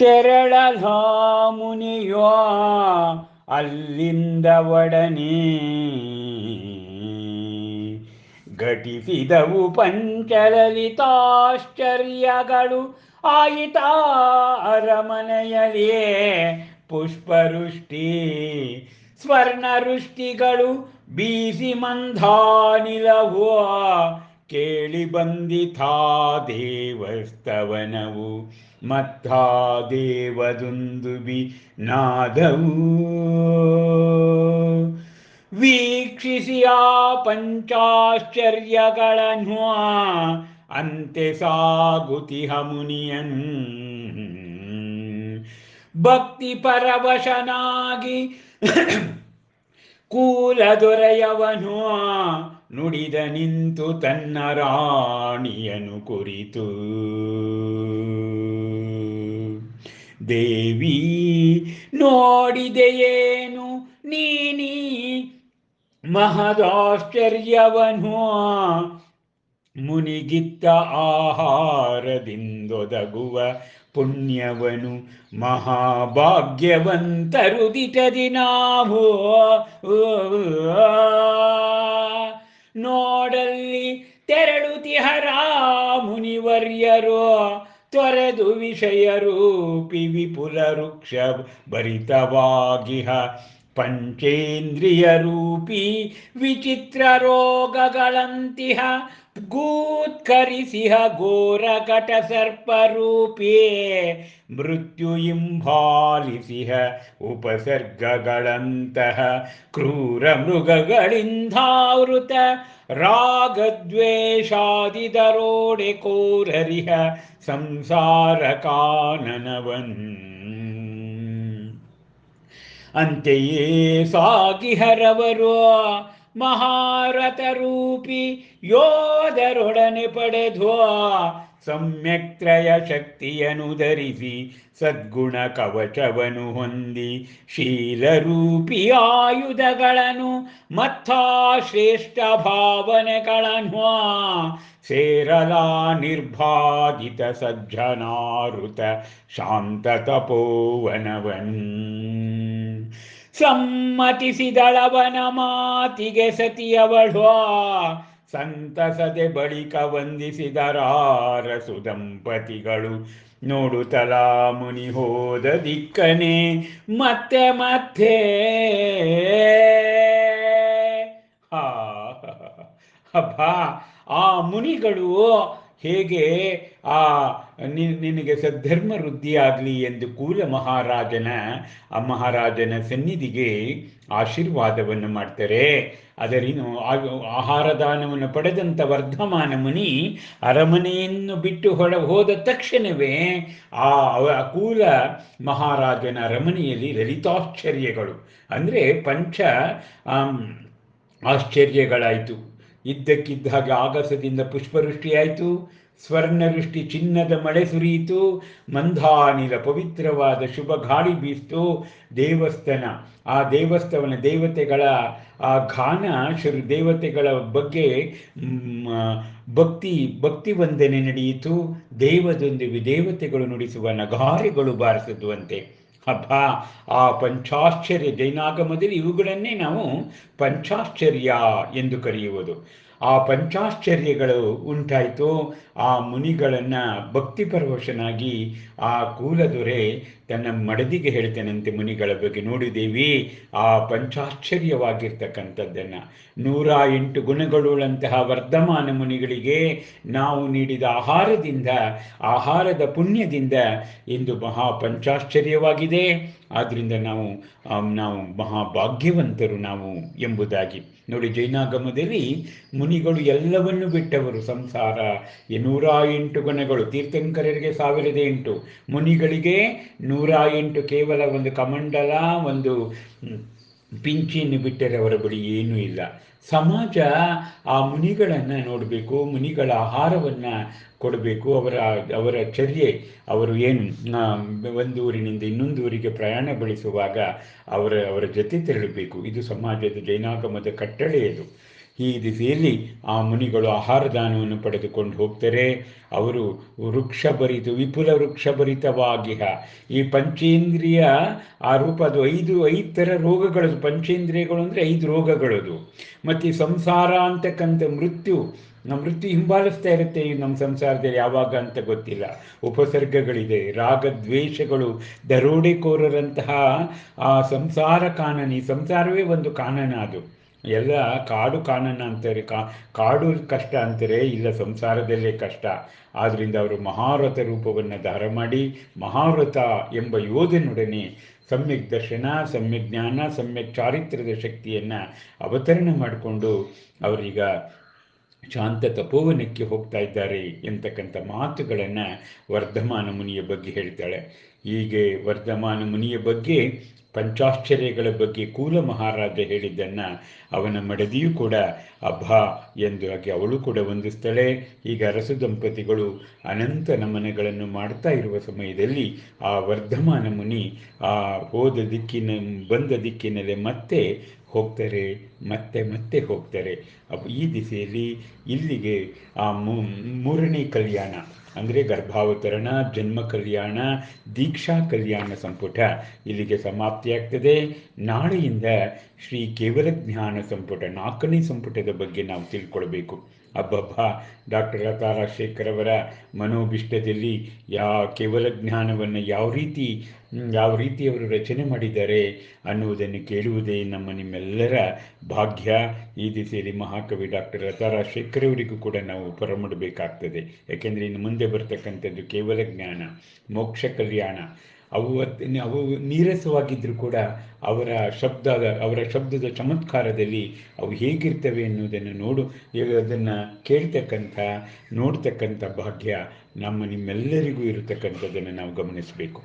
ತೆರಳಲ ಮುನಿಯೋ ಅಲ್ಲಿಂದ ಒಡನೆ. ಘಟಿಸಿದವು ಪಂಚಲಲಿತಾಶ್ಚರ್ಯಗಳು ಆಯಿತ ಅರಮನೆಯಲ್ಲಿಯೇ ಪುಷ್ಪವೃಷ್ಟಿ. ಸ್ವರ್ಣವೃಷ್ಟಿಗಳು ಬೀಸಿ ಮಂಧಾನಿಲವೋ, ಕೇಳಿ ಬಂದಿತಾ ದೇವಸ್ತವನವು ಮತ್ತಾ ದೇವದುಂದುಬಿ ನಾದವು. ವೀಕ್ಷಿಸಿ ಆ ಪಂಚಾಶ್ಚರ್ಯಗಳನ್ನು ಅಂತೆ ಸಾಗುತಿಹ ಮುನಿಯನ್. ಭಕ್ತಿ ಪರವಶನಾಗಿ ಕೂಲ ದೊರೆಯವನು ನುಡಿದ ನಿಂತು ತನ್ನ ರಾಣಿಯನು ಕುರಿತು. ದೇವಿ ನೋಡಿದೆಯೇನು ನೀನಿ ಮಹದಾಶ್ಚರ್ಯವನು? ಮುನಿಗಿತ್ತ ಆಹಾರದಿಂದೊದಗುವ ಪುಣ್ಯವನು ಮಹಾಭಾಗ್ಯವಂತರು ದಿಟದಿ ನಾವು. ನೋಡಲ್ಲಿ ಮುನಿವರ್ಯರು ತೊರೆದು ವಿಷಯ ರೂಪಿ ವಿಪುಲ ವೃಕ್ಷ ಭರಿತವಾಗಿಹ. ಪಂಚೇಂದ್ರಿಯ ರೂಪಿ ವಿಚಿತ್ರ ರೋಗಗಳಂತಿಹ. ಗೂತ್ಕರಿಸಿಹ ಘೋರ ಘಟ ಸರ್ಪರೂಪಿಯೇ ಮೃತ್ಯು ಇಂಭಾಲಿಸಿಹ ಉಪಸರ್ಗಗಳಂತಹ ಕ್ರೂರ ಮೃಗಗಳಿಂದಾವೃತ ರಾಗದ್ವೇಷಾದಿದರೋಡೆ ಕೋರರಿಹ ಸಂಸಾರ ಕಾನನವನ್ ಅಂತೆಯೇ ಸಾಗಿಹರವರು ಮಹಾರಥ ರೂಪಿ ಯೋಧರೊಡನೆ ಪಡೆದು ಸಮ್ಯಕ್ತ್ರಯ ಶಕ್ತಿಯನ್ನು ಧರಿಸಿ ಸದ್ಗುಣ ಕವಚವನ್ನು ಹೊಂದಿ ಶೀಲರೂಪಿ ಆಯುಧಗಳನ್ನು ಮತ್ತಾ ಶ್ರೇಷ್ಠ ಭಾವನೆಗಳನ್ನು ಸೇರಲ ನಿರ್ಭಾಗಿತ ಸಜ್ಜನಾರುತ ಶಾಂತ ತಪೋವನವನ್. ಸಮ್ಮತಿಸಿದಳವನ ಮಾತಿಗೆ ಸತಿಯವಳು ಸಂತಸದೆ ಬಳಿಕ ವಂದಿಸಿದರಾರಸು ದಂಪತಿಗಳು ನೋಡುತ್ತಲಾ ಮುನಿ ಹೋದ ದಿಕ್ಕನೆ, ಮತ್ತೆ ಮತ್ತೆ. ಹಾ. ಹಬ್ಬ. ಆ ಮುನಿಗಳು ಹೇಗೆ ಆ ನಿನಗೆ ಸದ್ಧರ್ಮ ವೃದ್ಧಿಯಾಗಲಿ ಎಂದು ಕೂಲ ಮಹಾರಾಜನ, ಆ ಮಹಾರಾಜನ ಸನ್ನಿಧಿಗೆ ಆಶೀರ್ವಾದವನ್ನು ಮಾಡ್ತಾರೆ. ಅದರಿನು ಆಹಾರ ದಾನವನ್ನು ಪಡೆದಂಥ ವರ್ಧಮಾನ ಮುನಿ ಅರಮನೆಯನ್ನು ಬಿಟ್ಟು ಹೊರ ಹೋದ ತಕ್ಷಣವೇ ಆ ಕೂಲ ಮಹಾರಾಜನ ಅರಮನೆಯಲ್ಲಿ ಲಲಿತಾಶ್ಚರ್ಯಗಳು. ಅಂದರೆ ಪಂಚ ಆಶ್ಚರ್ಯಗಳಾಯಿತು. ಇದ್ದಕ್ಕಿದ್ದ ಹಾಗೆ ಆಗಸದಿಂದ ಪುಷ್ಪವೃಷ್ಟಿಯಾಯಿತು. ಸ್ವರ್ಣವೃಷ್ಟಿ ಚಿನ್ನದ ಮಳೆ ಸುರಿಯಿತು, ಮಂಧಾನಿಲ ಪವಿತ್ರವಾದ ಶುಭ ಗಾಳಿ ಬೀಸ್ತು. ದೇವಸ್ಥಾನ, ಆ ದೇವಸ್ಥಾನ ದೇವತೆಗಳ, ಆ ಘಾನ ಶುರು, ದೇವತೆಗಳ ಬಗ್ಗೆ ಭಕ್ತಿ ಭಕ್ತಿ ವಂದನೆ ನಡೆಯಿತು. ದೇವದೊಂದಿಗೆ ದೇವತೆಗಳು ನುಡಿಸುವ ನಗಾರೆಗಳು ಬಾರಿಸಿದುವಂತೆ ಹಬ್ಬ ಆ ಪಂಚಾಶ್ಚರ್ಯ ಜೈನಾಗಮದಲ್ಲಿ ಇವುಗಳನ್ನೇ ನಾವು ಪಂಚಾಶ್ಚರ್ಯ ಎಂದು ಕರೆಯುವುದು. ಆ ಪಂಚಾಶ್ಚರ್ಯಗಳು ಉಂಟಾಯಿತು. ಆ ಮುನಿಗಳನ್ನು ಭಕ್ತಿ ಪರವಶನಾಗಿ ಆ ಕೂಲದೊರೆ ತನ್ನ ಮಡದಿಗೆ ಹೇಳ್ತಾನಂತೆ ಮುನಿಗಳ ಬಗ್ಗೆ ನೋಡಿದೇವಿ ಆ ಪಂಚಾಶ್ಚರ್ಯವಾಗಿರ್ತಕ್ಕಂಥದ್ದನ್ನು. ನೂರ ಎಂಟು ಗುಣಗಳುಳ್ಳಂತಹ ವರ್ಧಮಾನ ಮುನಿಗಳಿಗೆ ನಾವು ನೀಡಿದ ಆಹಾರದಿಂದ, ಆಹಾರದ ಪುಣ್ಯದಿಂದ ಇಂದು ಮಹಾ ಪಂಚಾಶ್ಚರ್ಯವಾಗಿದೆ. ಆದ್ದರಿಂದ ನಾವು ನಾವು ಮಹಾಭಾಗ್ಯವಂತರು ನಾವು ಎಂಬುದಾಗಿ. ನೋಡಿ, ಜೈನಾಗಮದಲ್ಲಿ ಮುನಿಗಳು ಎಲ್ಲವನ್ನು ಬಿಟ್ಟವರು. ಸಂಸಾರ ನೂರ ಎಂಟು ಗುಣಗಳು. ತೀರ್ಥಂಕರರಿಗೆ ಸಾವಿರದ ಎಂಟು. ಮುನಿಗಳಿಗೆ ನೂರ ಎಂಟು ಕೇವಲ ಒಂದು ಕಮಂಡಲ, ಒಂದು ಪಿಂಚಿಯನ್ನು ಬಿಟ್ಟರೆ ಅವರ ಬಳಿ ಏನೂ ಇಲ್ಲ. ಸಮಾಜ ಆ ಮುನಿಗಳನ್ನು ನೋಡಬೇಕು, ಮುನಿಗಳ ಆಹಾರವನ್ನು ಕೊಡಬೇಕು, ಅವರ ಅವರ ಚರ್ಯೆ. ಅವರು ಏನು ಒಂದು ಊರಿನಿಂದ ಇನ್ನೊಂದು ಊರಿಗೆ ಪ್ರಯಾಣ ಬೆಳೆಸುವಾಗ ಅವರ ಅವರ ಜೊತೆ ತೆರಳಬೇಕು. ಇದು ಸಮಾಜದ ಜೈನಾಗಮದ ಕಟ್ಟಳೆ ಇದು ಈ ದಿಸೆಯಲ್ಲಿ ಆ ಮುನಿಗಳು ಆಹಾರ ದಾನವನ್ನು ಪಡೆದುಕೊಂಡು ಹೋಗ್ತಾರೆ. ಅವರು ವೃಕ್ಷಭರಿತ, ವಿಪುಲ ವೃಕ್ಷಭರಿತವಾಗಿಹ. ಈ ಪಂಚೇಂದ್ರಿಯ ಆ ರೂಪ ಅದು ಐದು ಐದು ಥರ ರೋಗಗಳದು. ಪಂಚೇಂದ್ರಿಯಗಳು ಅಂದರೆ ಐದು ರೋಗಗಳದು. ಮತ್ತು ಸಂಸಾರ ಅಂತಕ್ಕಂಥ ಮೃತ್ಯು ನಮ್ಮ ಮೃತ್ಯು ಹಿಂಬಾಲಿಸ್ತಾ ಇರುತ್ತೆ ಈ ನಮ್ಮ ಸಂಸಾರದಲ್ಲಿ, ಯಾವಾಗ ಅಂತ ಗೊತ್ತಿಲ್ಲ. ಉಪಸರ್ಗಗಳಿದೆ, ರಾಗದ್ವೇಷಗಳು, ದರೋಡೆಕೋರರಂತಹ ಆ ಸಂಸಾರ ಕಾನನಿ. ಸಂಸಾರವೇ ಒಂದು ಕಾನನ ಅದು. ಎಲ್ಲ ಕಾಡು ಕಾನನ ಅಂತಾರೆ, ಕಾ, ಕಾಡು ಕಷ್ಟ ಅಂತಾರೆ, ಇಲ್ಲ ಸಂಸಾರದಲ್ಲೇ ಕಷ್ಟ. ಆದ್ದರಿಂದ ಅವರು ಮಹಾವ್ರತ ರೂಪವನ್ನು ಧಾರ ಮಾಡಿ, ಮಹಾವ್ರತ ಎಂಬ ಯೋಧನೊಡನೆ ಸಮ್ಯಕ್ ದರ್ಶನ, ಸಮ್ಯಕ್ ಜ್ಞಾನ, ಸಮ್ಯಕ್ ಚಾರಿತ್ರ್ಯದ ಶಕ್ತಿಯನ್ನು ಅವತರಣ ಮಾಡಿಕೊಂಡು ಅವರೀಗ ಶಾಂತ ತಪೋವನಕ್ಕೆ ಹೋಗ್ತಾ ಇದ್ದಾರೆ ಎಂತಕ್ಕಂಥ ಮಾತುಗಳನ್ನು ವರ್ಧಮಾನ ಮುನಿಯ ಬಗ್ಗೆ ಹೇಳ್ತಾಳೆ. ಹೀಗೆ ವರ್ಧಮಾನ ಮುನಿಯ ಬಗ್ಗೆ ಪಂಚಾಶ್ಚರ್ಯಗಳ ಬಗ್ಗೆ ಕೂಲ ಮಹಾರಾಜ ಹೇಳಿದ್ದನ್ನು ಅವನ ಮಡದಿಯೂ ಕೂಡ ಅಭ ಎಂದು ಹಾಗೆ ಅವಳು ಕೂಡ ವಂದಿಸ್ತಾಳೆ ಈಗ ಅರಸು ದಂಪತಿಗಳು ಅನಂತ ನಮನಗಳನ್ನು ಮಾಡ್ತಾ ಇರುವ ಸಮಯದಲ್ಲಿ ಆ ವರ್ಧಮಾನ ಮುನಿ ಆ ಹೋದ ದಿಕ್ಕಿನ ಬಂದ ದಿಕ್ಕಿನಲ್ಲೇ ಮತ್ತೆ ಹೋಗ್ತಾರೆ. ಮತ್ತೆ ಮತ್ತೆ ಹೋಗ್ತಾರೆ. ಈ ದಿಸೆಯಲ್ಲಿ ಇಲ್ಲಿಗೆ ಆ ಮೂರನೇ ಕಲ್ಯಾಣ, ಅಂದರೆ ಗರ್ಭಾವತರಣ, ಜನ್ಮ ಕಲ್ಯಾಣ, ದೀಕ್ಷಾ ಕಲ್ಯಾಣ ಸಂಪುಟ ಇಲ್ಲಿಗೆ ಸಮಾಪ್ತಿಯಾಗ್ತದೆ. ನಾಳೆಯಿಂದ ಶ್ರೀ ಕೇವಲ ಜ್ಞಾನ ಸಂಪುಟ, ನಾಲ್ಕನೇ ಸಂಪುಟದ ಬಗ್ಗೆ ನಾವು ತಿಳ್ಕೊಳ್ಬೇಕು. ಅಬ್ಬಬ್ಬ, ಡಾಕ್ಟರ್ ಲತಾ ಅವರ ಮನೋಭಿಷ್ಟದಲ್ಲಿ ಯಾ, ಕೇವಲ ಜ್ಞಾನವನ್ನು ಯಾವ ರೀತಿ ಯಾವ ರೀತಿ ಅವರು ರಚನೆ ಮಾಡಿದ್ದಾರೆ ಅನ್ನುವುದನ್ನು ಕೇಳುವುದೇ ನಮ್ಮ ನಿಮ್ಮೆಲ್ಲರ ಭಾಗ್ಯ ಈ ದಿಸೆಯಲ್ಲಿ ಮಹಾಕವಿ ಡಾಕ್ಟರ್ ಲತಾರಾ ರಾಜಶೇಖರ್ ಅವರಿಗೂ ಕೂಡ ನಾವು ಪರಮಡಬೇಕಾಗ್ತದೆ ಯಾಕೆಂದರೆ ಇನ್ನು ಮುಂದೆ ಬರ್ತಕ್ಕಂಥದ್ದು ಕೇವಲ ಜ್ಞಾನ, ಮೋಕ್ಷ ಕಲ್ಯಾಣ. ಅವು ಅವು ನೀರಸವಾಗಿದ್ದರೂ ಕೂಡ ಅವರ ಶಬ್ದದ ಅವರ ಶಬ್ದದ ಚಮತ್ಕಾರದಲ್ಲಿ ಅವು ಹೇಗಿರ್ತವೆ ಎನ್ನುವುದನ್ನು ನೋಡು ಅದನ್ನು ಕೇಳ್ತಕ್ಕಂಥ, ನೋಡ್ತಕ್ಕಂಥ ಭಾಗ್ಯ ನಮ್ಮ ನಿಮ್ಮೆಲ್ಲರಿಗೂ ಇರತಕ್ಕಂಥದ್ದನ್ನು ನಾವು ಗಮನಿಸಬೇಕು.